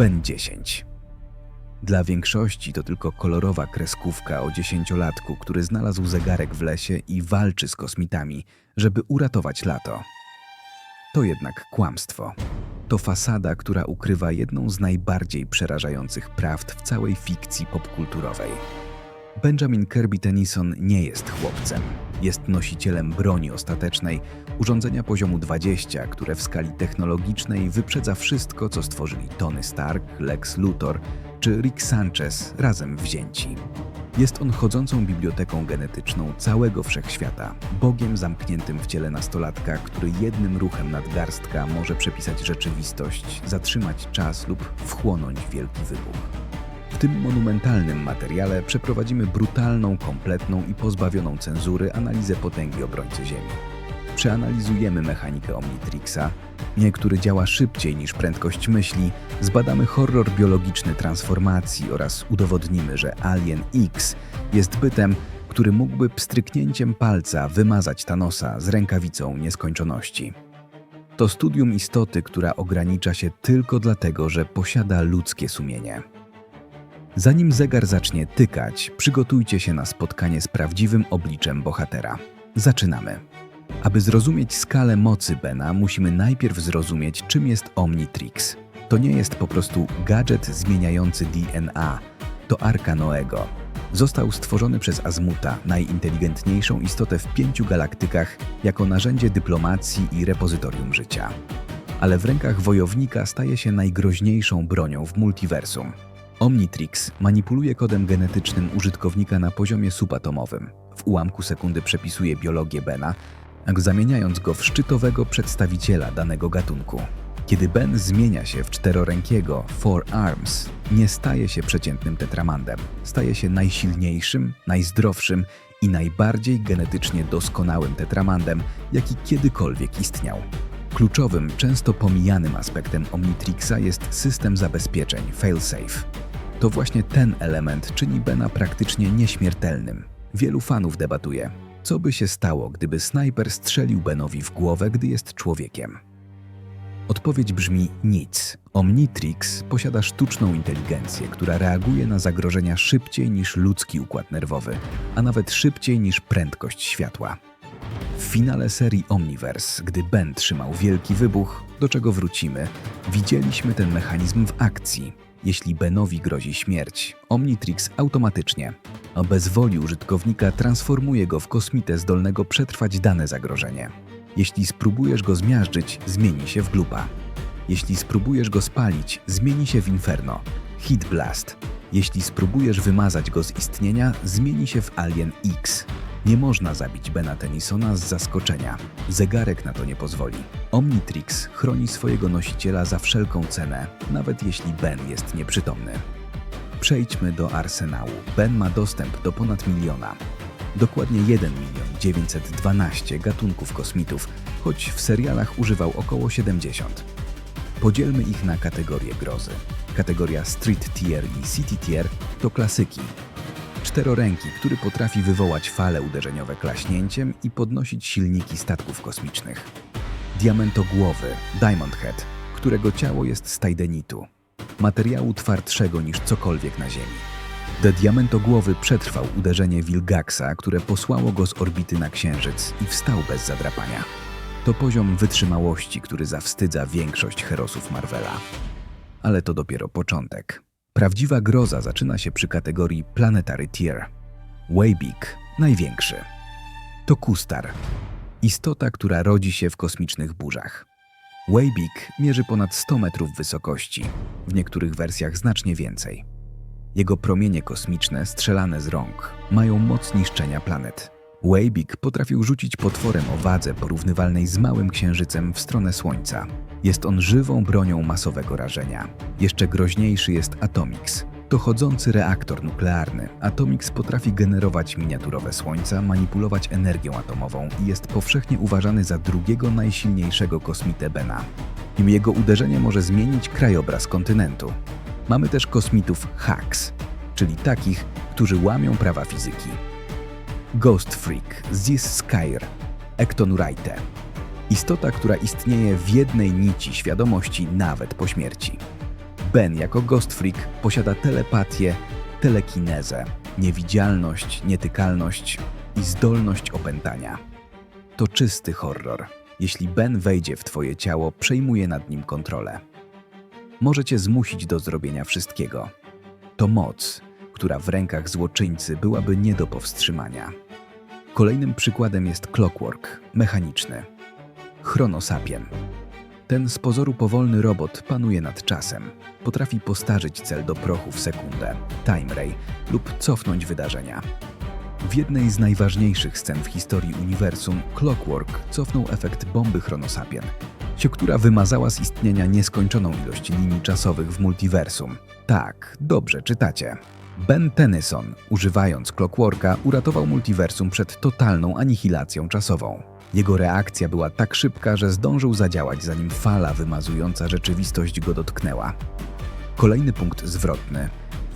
Ben 10. Dla większości to tylko kolorowa kreskówka o dziesięciolatku, który znalazł zegarek w lesie i walczy z kosmitami, żeby uratować lato. To jednak kłamstwo. To fasada, która ukrywa jedną z najbardziej przerażających prawd w całej fikcji popkulturowej. Benjamin Kirby Tennyson nie jest chłopcem. Jest nosicielem broni ostatecznej, urządzenia poziomu 20, które w skali technologicznej wyprzedza wszystko, co stworzyli Tony Stark, Lex Luthor czy Rick Sanchez razem wzięci. Jest on chodzącą biblioteką genetyczną całego wszechświata, bogiem zamkniętym w ciele nastolatka, który jednym ruchem nadgarstka może przepisać rzeczywistość, zatrzymać czas lub wchłonąć wielki wybuch. Tym monumentalnym materiale przeprowadzimy brutalną, kompletną i pozbawioną cenzury analizę potęgi obrońcy Ziemi. Przeanalizujemy mechanikę Omnitrixa, nie, który działa szybciej niż prędkość myśli, zbadamy horror biologiczny transformacji oraz udowodnimy, że Alien X jest bytem, który mógłby pstryknięciem palca wymazać Thanosa z rękawicą nieskończoności. To studium istoty, która ogranicza się tylko dlatego, że posiada ludzkie sumienie. Zanim zegar zacznie tykać, przygotujcie się na spotkanie z prawdziwym obliczem bohatera. Zaczynamy. Aby zrozumieć skalę mocy Bena, musimy najpierw zrozumieć, czym jest Omnitrix. To nie jest po prostu gadżet zmieniający DNA, to Arka Noego. Został stworzony przez Azmuta, najinteligentniejszą istotę w pięciu galaktykach, jako narzędzie dyplomacji i repozytorium życia. Ale w rękach wojownika staje się najgroźniejszą bronią w multiversum. Omnitrix manipuluje kodem genetycznym użytkownika na poziomie subatomowym. W ułamku sekundy przepisuje biologię Bena, zamieniając go w szczytowego przedstawiciela danego gatunku. Kiedy Ben zmienia się w czterorękiego Four Arms, nie staje się przeciętnym tetramandem. Staje się najsilniejszym, najzdrowszym i najbardziej genetycznie doskonałym tetramandem, jaki kiedykolwiek istniał. Kluczowym, często pomijanym aspektem Omnitrixa jest system zabezpieczeń failsafe. To właśnie ten element czyni Bena praktycznie nieśmiertelnym. Wielu fanów debatuje, co by się stało, gdyby snajper strzelił Benowi w głowę, gdy jest człowiekiem. Odpowiedź brzmi nic. Omnitrix posiada sztuczną inteligencję, która reaguje na zagrożenia szybciej niż ludzki układ nerwowy, a nawet szybciej niż prędkość światła. W finale serii Omniverse, gdy Ben trzymał wielki wybuch, do czego wrócimy, widzieliśmy ten mechanizm w akcji. Jeśli Benowi grozi śmierć, Omnitrix automatycznie, a bez woli użytkownika transformuje go w kosmitę zdolnego przetrwać dane zagrożenie. Jeśli spróbujesz go zmiażdżyć, zmieni się w glupa. Jeśli spróbujesz go spalić, zmieni się w inferno. Hit Blast. Jeśli spróbujesz wymazać go z istnienia, zmieni się w Alien X. Nie można zabić Bena Tennysona z zaskoczenia. Zegarek na to nie pozwoli. Omnitrix chroni swojego nosiciela za wszelką cenę, nawet jeśli Ben jest nieprzytomny. Przejdźmy do arsenału. Ben ma dostęp do ponad miliona. Dokładnie 1 milion 912 gatunków kosmitów, choć w serialach używał około 70. Podzielmy ich na kategorie grozy. Kategoria Street Tier i City Tier to klasyki. Czteroręki, który potrafi wywołać fale uderzeniowe klaśnięciem i podnosić silniki statków kosmicznych. Diamentogłowy, Diamond Head, którego ciało jest z tajdenitu, materiału twardszego niż cokolwiek na Ziemi. De Diamentogłowy przetrwał uderzenie Wilgaxa, które posłało go z orbity na Księżyc i wstał bez zadrapania. To poziom wytrzymałości, który zawstydza większość herosów Marvela. Ale to dopiero początek. Prawdziwa groza zaczyna się przy kategorii Planetary Tier. Weybig, największy. To Kustar, istota, która rodzi się w kosmicznych burzach. Weybig mierzy ponad 100 metrów wysokości, w niektórych wersjach znacznie więcej. Jego promienie kosmiczne, strzelane z rąk, mają moc niszczenia planet. Weybig potrafił rzucić potworem o wadze porównywalnej z małym księżycem w stronę Słońca. Jest on żywą bronią masowego rażenia. Jeszcze groźniejszy jest Atomix. To chodzący reaktor nuklearny. Atomix potrafi generować miniaturowe słońca, manipulować energią atomową i jest powszechnie uważany za drugiego najsilniejszego kosmitę Bena. Im jego uderzenie może zmienić krajobraz kontynentu. Mamy też kosmitów Hacks, czyli takich, którzy łamią prawa fizyki. Ghost Freak, Ziz Skyr, Wright. Istota, która istnieje w jednej nici świadomości nawet po śmierci. Ben jako Ghost Freak posiada telepatię, telekinezę, niewidzialność, nietykalność i zdolność opętania. To czysty horror. Jeśli Ben wejdzie w twoje ciało, przejmuje nad nim kontrolę. Może cię zmusić do zrobienia wszystkiego. To moc, która w rękach złoczyńcy byłaby nie do powstrzymania. Kolejnym przykładem jest Clockwork, mechaniczny. Chronosapien. Ten z pozoru powolny robot panuje nad czasem. Potrafi postarzyć cel do prochu w sekundę, time ray, lub cofnąć wydarzenia. W jednej z najważniejszych scen w historii uniwersum, Clockwork cofnął efekt bomby Chronosapien, która wymazała z istnienia nieskończoną ilość linii czasowych w multiversum. Tak, dobrze czytacie. Ben Tennyson, używając Clockworka, uratował multiversum przed totalną anihilacją czasową. Jego reakcja była tak szybka, że zdążył zadziałać, zanim fala wymazująca rzeczywistość go dotknęła. Kolejny punkt zwrotny.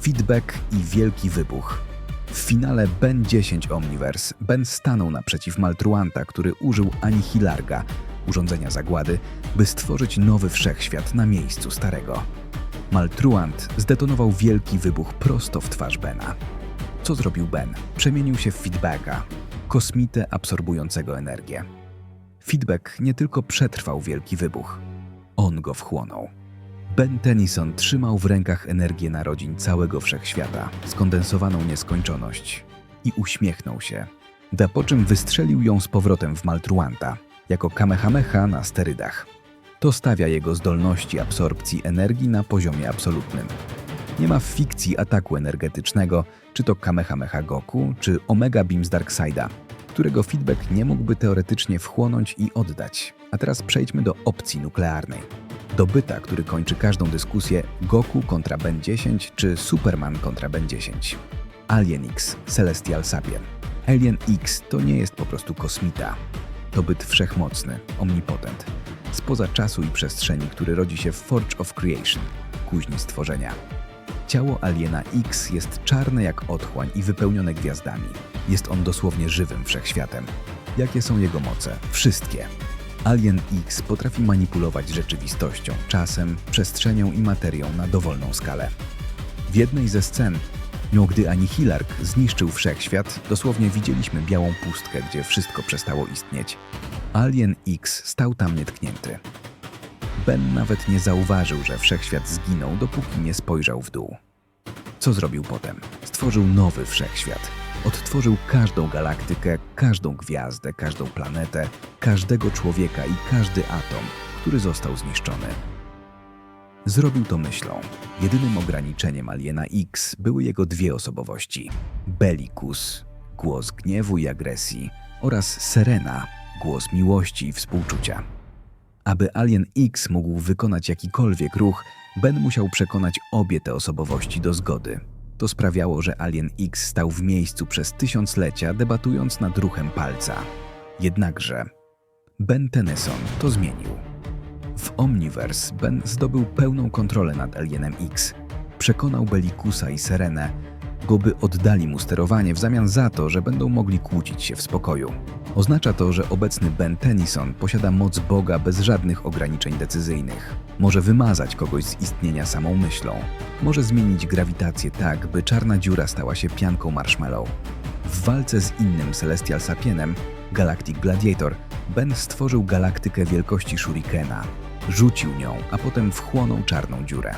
Feedback i wielki wybuch. W finale Ben 10 Omniverse Ben stanął naprzeciw Maltruanta, który użył Anihilarga, urządzenia zagłady, by stworzyć nowy wszechświat na miejscu starego. Maltruant zdetonował wielki wybuch prosto w twarz Bena. Co zrobił Ben? Przemienił się w feedbacka, kosmitę absorbującego energię. Feedback nie tylko przetrwał wielki wybuch, on go wchłonął. Ben Tennyson trzymał w rękach energię narodzin całego wszechświata, skondensowaną nieskończoność i uśmiechnął się, da po czym wystrzelił ją z powrotem w Maltruanta, jako kamehameha na sterydach. To stawia jego zdolności absorpcji energii na poziomie absolutnym. Nie ma w fikcji ataku energetycznego, czy to Kamehameha Goku, czy Omega Beam z Darkseida, którego feedback nie mógłby teoretycznie wchłonąć i oddać. A teraz przejdźmy do opcji nuklearnej. Do byta, który kończy każdą dyskusję Goku kontra Ben 10 czy Superman kontra Ben 10. Alien X, Celestial Sapien. Alien X to nie jest po prostu kosmita. To byt wszechmocny, omnipotent, spoza czasu i przestrzeni, który rodzi się w Forge of Creation, kuźni stworzenia. Ciało aliena X jest czarne jak otchłań i wypełnione gwiazdami. Jest on dosłownie żywym wszechświatem. Jakie są jego moce? Wszystkie. Alien X potrafi manipulować rzeczywistością, czasem, przestrzenią i materią na dowolną skalę. W jednej ze scen, no gdy Anihilark zniszczył wszechświat, dosłownie widzieliśmy białą pustkę, gdzie wszystko przestało istnieć. Alien X stał tam nietknięty. Ben nawet nie zauważył, że wszechświat zginął, dopóki nie spojrzał w dół. Co zrobił potem? Stworzył nowy wszechświat. Odtworzył każdą galaktykę, każdą gwiazdę, każdą planetę, każdego człowieka i każdy atom, który został zniszczony. Zrobił to myślą. Jedynym ograniczeniem Aliena X były jego dwie osobowości: Bellicus, głos gniewu i agresji, oraz Serena, głos miłości i współczucia. Aby Alien X mógł wykonać jakikolwiek ruch, Ben musiał przekonać obie te osobowości do zgody. To sprawiało, że Alien X stał w miejscu przez tysiąclecia, debatując nad ruchem palca. Jednakże Ben Tennyson to zmienił. W Omniverse Ben zdobył pełną kontrolę nad Alienem X. Przekonał Belikusa i Serenę, by oddali mu sterowanie w zamian za to, że będą mogli kłócić się w spokoju. Oznacza to, że obecny Ben Tennyson posiada moc Boga bez żadnych ograniczeń decyzyjnych. Może wymazać kogoś z istnienia samą myślą. Może zmienić grawitację tak, by czarna dziura stała się pianką marshmallow. W walce z innym Celestial Sapienem, Galactic Gladiator, Ben stworzył galaktykę wielkości shurikena. Rzucił nią, a potem wchłonął czarną dziurę.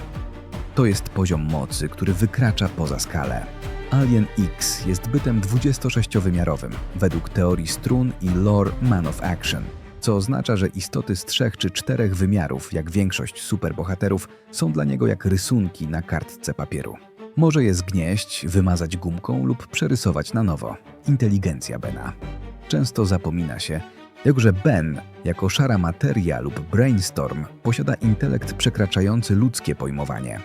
To jest poziom mocy, który wykracza poza skalę. Alien X jest bytem 26-wymiarowym, według teorii strun i lore Man of Action, co oznacza, że istoty z trzech czy czterech wymiarów, jak większość superbohaterów, są dla niego jak rysunki na kartce papieru. Może je zgnieść, wymazać gumką lub przerysować na nowo. Inteligencja Bena. Często zapomina się, jakże Ben, jako szara materia lub brainstorm, posiada intelekt przekraczający ludzkie pojmowanie.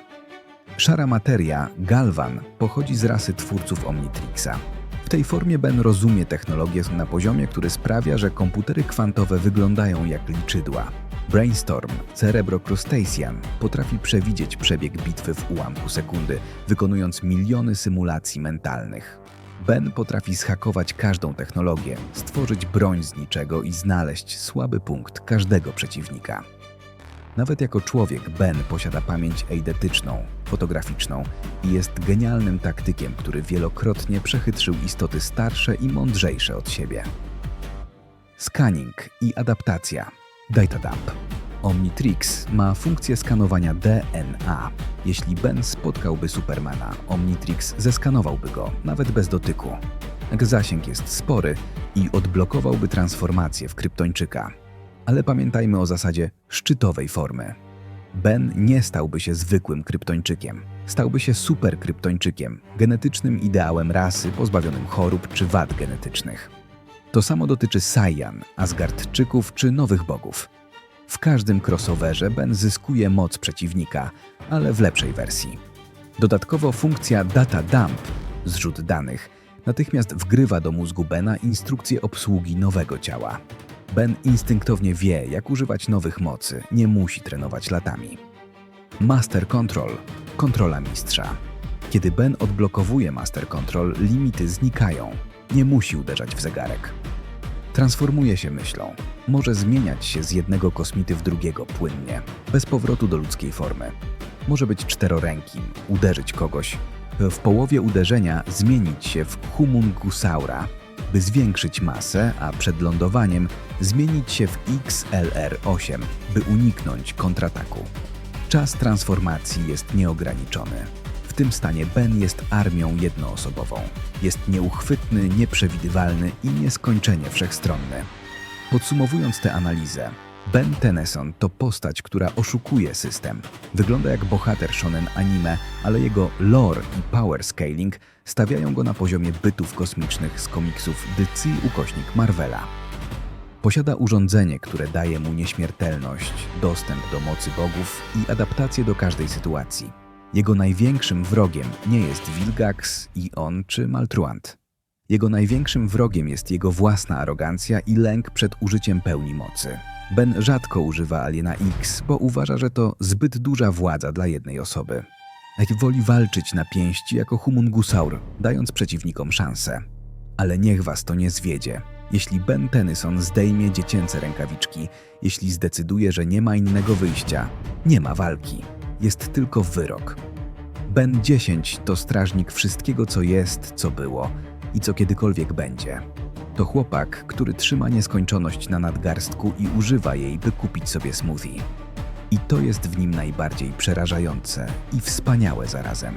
Szara materia, Galvan, pochodzi z rasy twórców Omnitrixa. W tej formie Ben rozumie technologię na poziomie, który sprawia, że komputery kwantowe wyglądają jak liczydła. Brainstorm, Cerebro Crustacean, potrafi przewidzieć przebieg bitwy w ułamku sekundy, wykonując miliony symulacji mentalnych. Ben potrafi zhakować każdą technologię, stworzyć broń z niczego i znaleźć słaby punkt każdego przeciwnika. Nawet jako człowiek Ben posiada pamięć eidetyczną, fotograficzną i jest genialnym taktykiem, który wielokrotnie przechytrzył istoty starsze i mądrzejsze od siebie. Scanning i adaptacja. Data dump. Omnitrix ma funkcję skanowania DNA. Jeśli Ben spotkałby Supermana, Omnitrix zeskanowałby go, nawet bez dotyku. Zasięg jest spory i odblokowałby transformację w kryptończyka. Ale pamiętajmy o zasadzie szczytowej formy. Ben nie stałby się zwykłym kryptończykiem. Stałby się superkryptończykiem, genetycznym ideałem rasy pozbawionym chorób czy wad genetycznych. To samo dotyczy Saiyan, Asgardczyków czy nowych bogów. W każdym crossoverze Ben zyskuje moc przeciwnika, ale w lepszej wersji. Dodatkowo funkcja Data Dump, zrzut danych, natychmiast wgrywa do mózgu Bena instrukcję obsługi nowego ciała. Ben instynktownie wie, jak używać nowych mocy, nie musi trenować latami. Master Control kontrola mistrza. Kiedy Ben odblokowuje Master Control, limity znikają. Nie musi uderzać w zegarek. Transformuje się myślą. Może zmieniać się z jednego kosmity w drugiego płynnie, bez powrotu do ludzkiej formy. Może być czterorękim, uderzyć kogoś. W połowie uderzenia zmienić się w humungusaura, by zwiększyć masę, a przed lądowaniem zmienić się w XLR-8, by uniknąć kontrataku. Czas transformacji jest nieograniczony. Tym stanie Ben jest armią jednoosobową. Jest nieuchwytny, nieprzewidywalny i nieskończenie wszechstronny. Podsumowując tę analizę, Ben Tennyson to postać, która oszukuje system. Wygląda jak bohater shonen anime, ale jego lore i power scaling stawiają go na poziomie bytów kosmicznych z komiksów DC ukośnik Marvela. Posiada urządzenie, które daje mu nieśmiertelność, dostęp do mocy bogów i adaptację do każdej sytuacji. Jego największym wrogiem nie jest Wilgax, Ion czy Maltruant. Jego największym wrogiem jest jego własna arogancja i lęk przed użyciem pełni mocy. Ben rzadko używa Aliena X, bo uważa, że to zbyt duża władza dla jednej osoby. Woli walczyć na pięści jako humungusaur, dając przeciwnikom szansę. Ale niech was to nie zwiedzie. Jeśli Ben Tennyson zdejmie dziecięce rękawiczki, jeśli zdecyduje, że nie ma innego wyjścia, nie ma walki. Jest tylko wyrok. Ben 10 to strażnik wszystkiego, co jest, co było i co kiedykolwiek będzie. To chłopak, który trzyma nieskończoność na nadgarstku i używa jej, by kupić sobie smoothie. I to jest w nim najbardziej przerażające i wspaniałe zarazem.